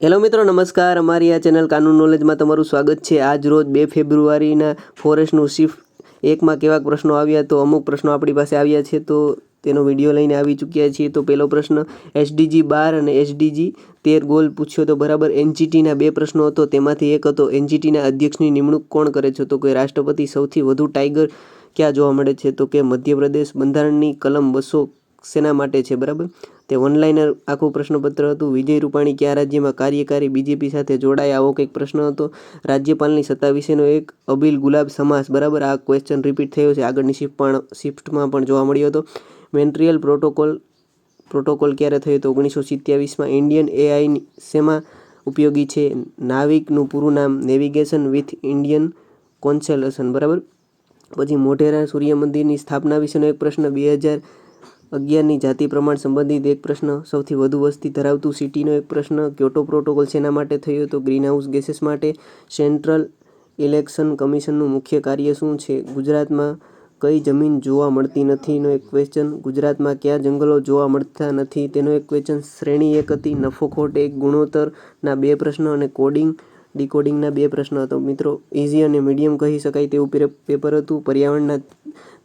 Hello મિત્રો, નમસ્કાર. અમારી આ ચેનલ કાનૂન નોલેજમાં તમારું સ્વાગત છે. આજ રોજ બે ફેબ્રુઆરીના ફોરેસ્ટનું શિફ્ટ એકમાં કેવા પ્રશ્નો આવ્યા તો અમુક પ્રશ્નો આપણી પાસે આવ્યા છે તો તેનો વીડિયો લઈને આવી ચૂક્યા છીએ. તો પહેલો પ્રશ્ન એસડીજી બાર અને એસડીજી તેર ગોલ પૂછ્યો તો બરાબર એનજીટીના બે પ્રશ્નો હતો. તેમાંથી એક હતો એનજીટીના અધ્યક્ષની નિમણૂક કોણ કરે છે? તો કે રાષ્ટ્રપતિ સૌથી વધુ ટાઈગર ક્યાં જોવા મળે છે? તો કે મધ્યપ્રદેશ બંધારણની કલમ બસો શેના માટે છે, બરાબર? તે ઓનલાઈન આખું પ્રશ્નપત્ર હતું. વિજય રૂપાણી કયા રાજ્યમાં કાર્યકારી બીજેપી સાથે જોડાયા? આવો કંઈક પ્રશ્ન હતો. રાજ્યપાલની સત્તા વિશેનો એક અબીલ ગુલાબ સમાસ, બરાબર? આ ક્વેશ્ચન રિપીટ થયો છે. આગળની શિફ્ટ પણ શિફ્ટમાં પણ જોવા મળ્યો હતો. મેન્ટ્રિયલ પ્રોટોકોલ પ્રોટોકોલ ક્યારે થયો હતો ઓગણીસો સિત્યાવીસમાં ઇન્ડિયન એઆઈ શેમાં ઉપયોગી છે? નાવિકનું પૂરું નામ નેવિગેશન વિથ ઇન્ડિયન કોન્સેલેશન બરાબર? પછી મોઢેરા સૂર્ય મંદિરની સ્થાપના વિશેનો એક પ્રશ્ન, બે હજાર અગિયારની જાતિ પ્રમાણ સંબંધિત એક પ્રશ્ન સૌથી વધુ વસ્તી ધરાવતું સિટીનો એક પ્રશ્ન. ક્યોટો પ્રોટોકોલ શેના માટે થયો તો ગ્રીનહાઉસ ગેસીસ માટે સેન્ટ્રલ ઇલેક્શન કમિશનનું મુખ્ય કાર્ય શું છે? ગુજરાતમાં કઈ જમીન જોવા મળતી નથીનો એક ક્વેશ્ચન ગુજરાતમાં કયા જંગલો જોવા મળતા નથી? તેનો એક ક્વેશ્ચન શ્રેણી એક હતી નફો ખોટ એક ગુણોત્તરના બે પ્રશ્ન અને કોડિંગ ડીકોડિંગના બે પ્રશ્નો હતો. મિત્રો ઇઝી અને મીડિયમ કહી શકાય તેવું પેપર હતું. પર્યાવરણના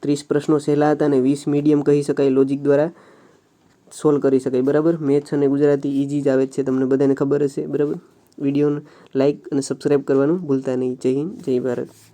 ત્રીસ પ્રશ્નો સહેલા હતા અને વીસ મીડિયમ કહી શકાય લોજિક દ્વારા સોલ્વ કરી શકાય. બરાબર? મેથ્સ અને ગુજરાતી ઇઝી જ આવે છે. તમને બધાને ખબર હશે. બરાબર? વિડીયોને લાઇક અને સબસ્ક્રાઈબ કરવાનું ભૂલતા નહીં. જય હિન્દ, જય ભારત.